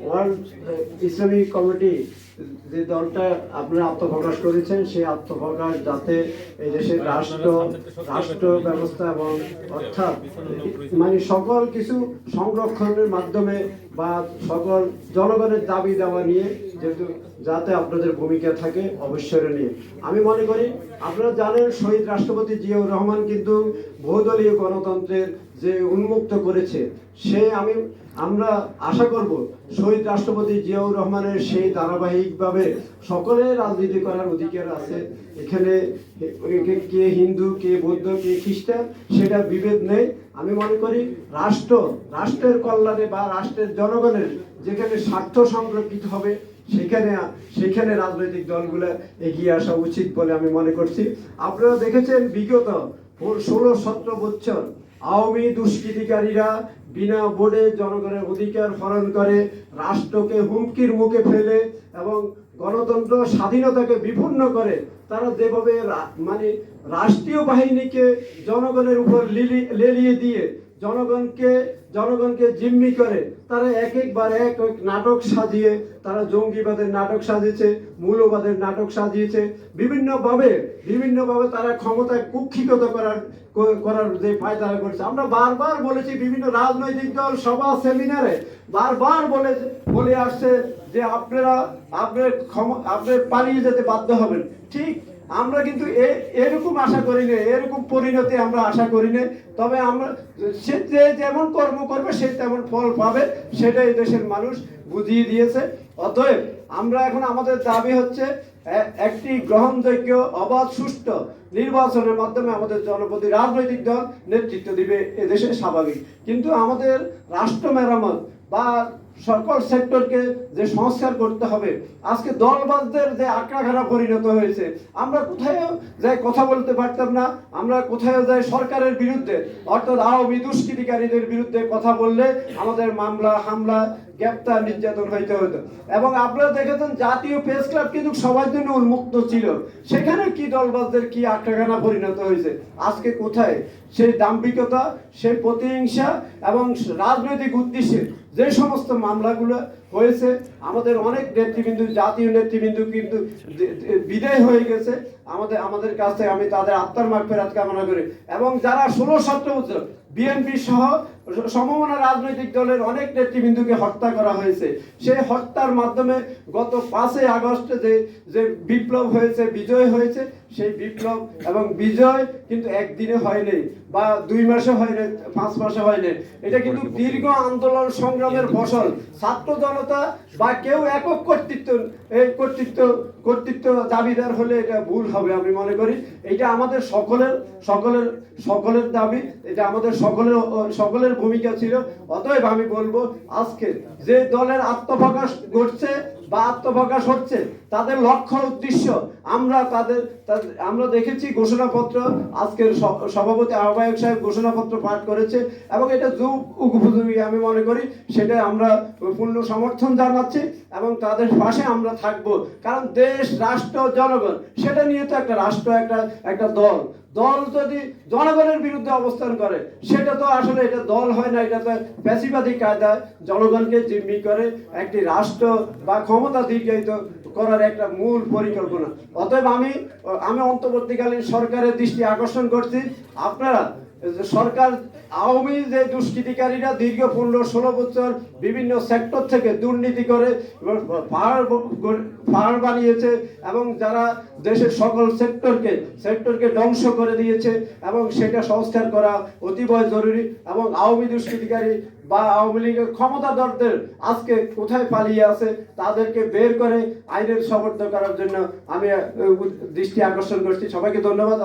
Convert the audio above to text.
World Islamic committee যে দলটা আপনারা আত্মপ্রকাশ করেছেন সেই আত্মপ্রকাশ যাতে এই দেশের রাষ্ট্র রাষ্ট্র ব্যবস্থা এবং অর্থাৎ মানে সকল কিছু সংরক্ষণের মাধ্যমে বা সকল জনগণের দাবি দেওয়া নিয়ে যেহেতু যাতে আপনাদের ভূমিকা থাকে অবশ্যই নিয়ে আমি মনে করি আপনারা জানেন শহীদ রাষ্ট্রপতি জিয়াউর রহমান কিন্তু বহুদলীয় গণতন্ত্রের যে উন্মুক্ত করেছে সে আমি আমরা আশা করব শহীদ রাষ্ট্রপতি জিয়াউর রহমানের সেই ধারাবাহিকভাবে সকলের রাজনীতি করার অধিকার আছে। এখানে কে হিন্দু, কে বৌদ্ধ, কে খ্রিস্টান, সেটা বিভেদ নেই। আমি মনে করি রাষ্ট্র, রাষ্ট্রের কল্যাণে বা রাষ্ট্রের জনগণের যেখানে স্বার্থ সংরক্ষিত হবে, সেখানে সেখানে রাজনৈতিক দলগুলো এগিয়ে আসা উচিত বলে আমি মনে করছি। আপনারা দেখেছেন বিগত ষোলো, সতেরো বছর আওয়ামী দুষ্কৃতিকারীরা বিনা ভোটে জনগণের অধিকার হরণ করে রাষ্ট্রকে হুমকির মুখে ফেলে এবং গণতন্ত্র স্বাধীনতাকে বিপন্ন করে, তারা যেভাবে মানে রাষ্ট্রীয় বাহিনীকে জনগণের উপর লিলি- লেলিয়ে দিয়ে জনগণকে জনগণকে জিম্মি করে তারা এক একবার এক এক নাটক সাজিয়ে, তারা জঙ্গিবাদের নাটক সাজিয়েছে মূল্যবাদের নাটক সাজিয়েছে। বিভিন্নভাবে বিভিন্নভাবে তারা ক্ষমতায় কুক্ষিগত করার করার যে পায়তারা করছে। আমরা বারবার বলেছি বিভিন্ন রাজনৈতিক দল, সভা, সেমিনারে বারবার বলে বলে আসছে যে আপনারা আপনার ক্ষম আপনার পালিয়ে যেতে বাধ্য হবেন। ঠিক আমরা কিন্তু এরকম আশা করি না এরকম পরিণতি আমরা আশা করি না তবে আমরা, সে যে যেমন কর্ম করবে, সে তেমন ফল পাবে, সেটাই দেশের মানুষ বুঝিয়ে দিয়েছে। অতএব আমরা এখন আমাদের দাবি হচ্ছে একটি গ্রহণযোগ্য, অবাধ, সুষ্ঠু নির্বাচনের মাধ্যমে আমাদের জনপ্রতি রাজনৈতিক দল নেতৃত্ব দিবে এদেশে স্বাভাবিক। কিন্তু আমাদের রাষ্ট্র মেরামত বা সকল সেক্টরকে যে সংস্কার করতে হবে, আজকে দলবাজদের যে আঁকড়াঘাড়া পরিণত হয়েছে, আমরা কোথায় যাই কথা বলতে পারতাম না, আমরা কোথায় যাই সরকারের বিরুদ্ধে, অর্থাৎ আওয়ামী দুষ্কৃতিকারীদের বিরুদ্ধে কথা বললে আমাদের মামলা, হামলা, গ্রেপ্তার, নির্যাতন হইতে হতো এবং আপনারা দেখেছেন জাতীয় প্রেস ক্লাব কিন্তু সবার জন্য উন্মুক্ত ছিল। সেখানে কি দলবাজদের কি আক্রাখানা পরিণত হয়েছে? আজকে কোথায়? সেই দাম্ভিকতা, সেই প্রতিহিংসা এবং রাজনৈতিক উদ্দেশ্যে যে সমস্ত মামলাগুলো হয়েছে। আমাদের অনেক নেতৃবৃন্দ জাতীয় নেতৃবৃন্দ কিন্তু বিদায় হয়ে গেছে। আমাদের আমাদের কাছে আমি তাদের আত্মার মাগ ফেরাত কামনা করি। এবং যারা ষোলো সতেরো বছর বিএনপি সহ সমমনা রাজনৈতিক দলের অনেক নেতৃবৃন্দকে হত্যা করা হয়েছে। সেই হত্যার মাধ্যমে গত পাঁচই আগস্টে যে যে বিপ্লব হয়েছে বিজয় হয়েছে সেই বিপ্লব এবং বিজয় কিন্তু একদিনে হয়নি বা দুই মাসে হয়নি পাঁচ মাসে হয়নি। এটা কিন্তু দীর্ঘ আন্দোলন সংগ্রামের ফসল। ছাত্র জনতা বা কেউ একক কর্তৃত্ব, এই কর্তৃত্ব কর্তৃত্ব দাবিদার হলে এটা ভুল হবে আমি মনে করি। এটা আমাদের সকলের সকলের সকলের দাবি, এটা আমাদের সকলের সকলের ভূমিকা ছিল। অতএব আমি বলব, আজকে যে দলের আত্মপ্রকাশ ঘটছে বা আত্মপ্রকাশ হচ্ছে, তাদের লক্ষ্য উদ্দেশ্য। আমরা তাদের আমরা দেখেছি ঘোষণাপত্র, আজকের সভাপতি আহ্বায়ক সাহেব ঘোষণাপত্র পাঠ করেছে এবং এটা যুগ উপযোগী আমি মনে করি, সেটা আমরা পূর্ণ সমর্থন জানাচ্ছি এবং তাদের পাশে আমরা থাকব। কারণ দেশ, রাষ্ট্র, জনগণ, সেটা নিয়ে তো একটা রাষ্ট্র, একটা একটা দল। দল যদি জনগণের বিরুদ্ধে অবস্থান করে, সেটা তো আসলে এটা দল হয় না, এটা তো প্যাসিবাদী কায়দায় জনগণকে জিম্মি করে, একটি রাষ্ট্র বা ক্ষমতা দীর্ঘায়িত করার একটা মূল পরিকল্পনা। অতএব আমি আমি অন্তর্বর্তীকালীন সরকারের দৃষ্টি আকর্ষণ করছি। আপনারা সরকার আওয়ামী যে দুষ্কৃতিকারীরা দীর্ঘ পনেরো ষোলো বছর বিভিন্ন সেক্টর থেকে দুর্নীতি করে পাহাড় ব- পাহাড় বানিয়েছে এবং যারা দেশের সকল সেক্টরকে সেক্টরকে ধ্বংস করে দিয়েছে এবং সেটা সংস্কার করা অতিবয় জরুরি এবং আওয়ামী দুষ্কৃতিকারী বা আওয়ামী লীগের ক্ষমতাধরদের আজকে কোথায় পালিয়ে আছে তাদেরকে বের করে আইনের সমর্থন করার জন্য আমি দৃষ্টি আকর্ষণ করছি। সবাইকে ধন্যবাদ।